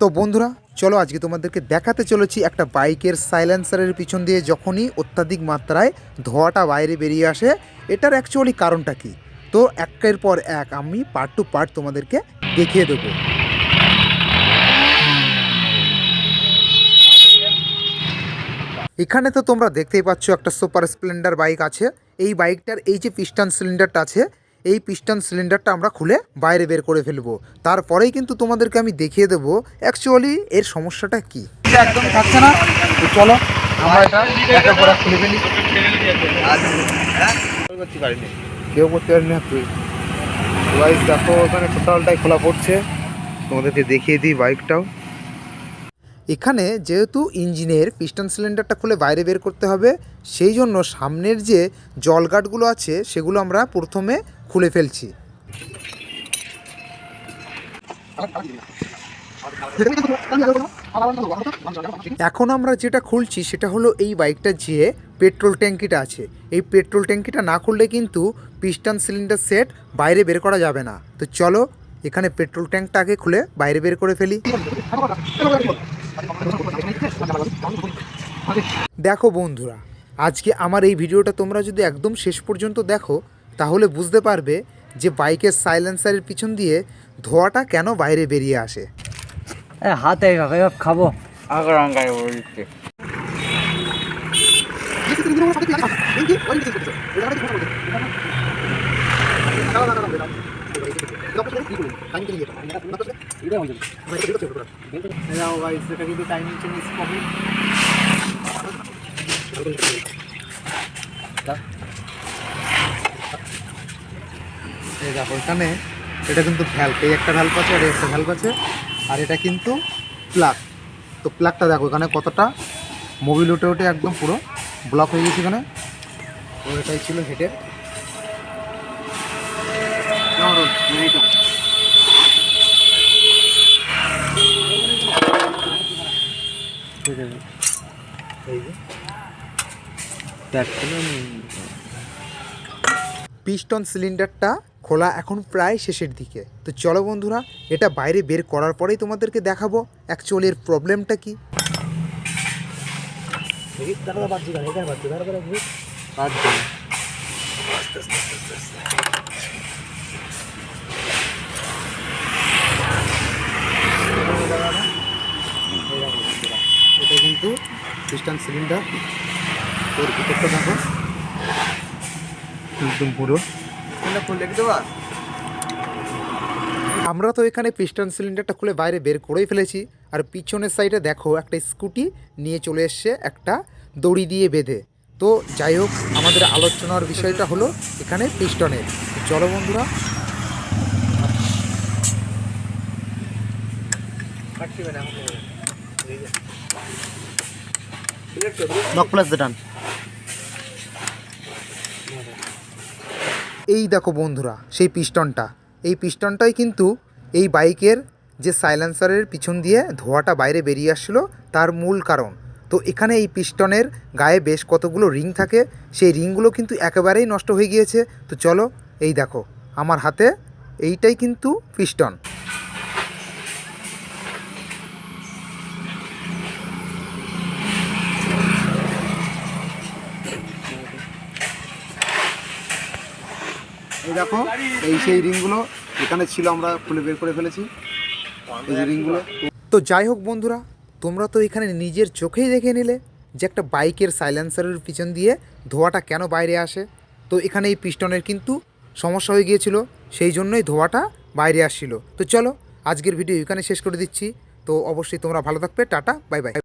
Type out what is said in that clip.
তো বন্ধুরা, চলো আজকে তোমাদেরকে দেখাতে চলেছি একটা বাইকের সাইলেন্সারের পিছন দিয়ে যখনই অত্যাধিক মাত্রায় ধোঁয়াটা বাইরে বেরিয়ে আসে, এটার অ্যাকচুয়ালি কারণটা কি? তো একের পর এক আমি পার্ট টু পার্ট তোমাদেরকে দেখিয়ে দেবো। এখানে তো তোমরা দেখতেই পাচ্ছ একটা সুপার স্প্লেন্ডার বাইক আছে। এই বাইকটার এই যে পিস্টন সিলিন্ডারটা আছে এই পিস্টন সিলিন্ডারটা আমরা খুলে বাইরে বের করে ফেলব। তারপরেই কিন্তু তোমাদেরকে আমি দেখিয়ে দেবো অ্যাকচুয়ালি এর সমস্যাটা কি। একদম থাকছে না। চলো আমরা এটা একটা করে খুলে ফেলি। কেউ করতে পারি না তুই। বাইক দেখো ওখানে টোটালটাই খোলা পড়ছে। তোমাদেরকে দেখিয়ে দিই বাইকটাও এখানে যেহেতু ইঞ্জিনের পিস্টন সিলিন্ডারটা খুলে বাইরে বের করতে হবে, সেই জন্য সামনের যে জল গার্ডগুলো আছে, সেগুলো আমরা প্রথমে খুলে ফেলছি। এখন আমরা যেটা খুলছি, সেটা হলো এই বাইকটা যে পেট্রোল ট্যাঙ্কিটা আছে। এই পেট্রোল ট্যাঙ্কিটা না খুললে কিন্তু পিস্টন সিলিন্ডার সেট বাইরে বের করা যাবে না। তো চলো, এখানে পেট্রোল ট্যাঙ্কটা আগে খুলে বাইরে বের করে ফেলি। দেখো বন্ধুরা আজকে আমার এই ভিডিওটা তোমরা যদি একদম শেষ পর্যন্ত দেখো তাহলে বুঝতে পারবে যে বাইকের সাইলেন্সারের পিছন দিয়ে ধোঁয়াটা কেন বাইরে বেরিয়ে আসে। হাতে খাব। আগে সেটা কিন্তু টাইম চেঞ্জ কবে এই দেখো, এখানে এটা কিন্তু ভ্যালভ এই একটা ভ্যালভ আছে আর একটা ভ্যালভ আছে, আর এটা কিন্তু প্লাগ। তো প্লাগটা দেখো, এখানে কতটা? মোবিল উঠে উঠে একদম পুরো ব্লক হয়ে গেছে এখানে। তো এটাই ছিল হেডের এই যে। পিস্টন সিলিন্ডারটা খোলা এখন প্রায় শেষের দিকে। তো চলো বন্ধুরা এটা বাইরে বের করার পরেই তোমাদেরকে দেখাবো অ্যাকচুয়ালি এর প্রবলেমটা কি। এটা কিন্তু পিস্টন সিলিন্ডার। ওর ভিতরটা দেখো। একদম পুরো। আমরা তো এখানে পিস্টন সিলিন্ডারটা খুলে বাইরে বের করেই ফেলেছি। আর পিছনের সাইডে দেখো একটা স্কুটি নিয়ে চলে এসছে একটা দড়ি দিয়ে বেঁধে। তো যাই হোক আমাদের আলোচনার বিষয়টা হলো এখানে পিস্টনের চলো বন্ধুরা। নক প্লাস এই দেখো বন্ধুরা, সেই পিস্টনটা। এই পিস্টনটাই কিন্তু এই বাইকের যে সাইলেন্সারের পিছন দিয়ে ধোঁয়াটা বাইরে বেরিয়ে আসছিল, তার মূল কারণ। তো এখানে এই পিস্টনের গায়ে বেশ কতগুলো রিং থাকে, সেই রিংগুলো কিন্তু একেবারেই নষ্ট হয়ে গিয়েছে। তো চলো, এই দেখো, আমার হাতে এইটাই কিন্তু পিস্টন। এই দেখো, এই সেই রিংগুলো, এখানে ছিল আমরা খুলে বের করে ফেলেছি, এই যে রিংগুলো। তো যাই হোক বন্ধুরা, তোমরা তো এখানে নিজের চোখেই দেখে নিলে যে একটা বাইকের সাইলেন্সারের পিছন দিয়ে ধোঁয়াটা কেন বাইরে আসে। তো এখানে এই পিস্টনের কিন্তু সমস্যা হয়ে গিয়েছিল, সেই জন্যই ধোঁয়াটা বাইরে আসছিল। তো চলো, আজকের ভিডিও এখানে শেষ করে দিচ্ছি। তো অবশ্যই তোমরা ভালো থাকবে, টাটা, বাই বাই।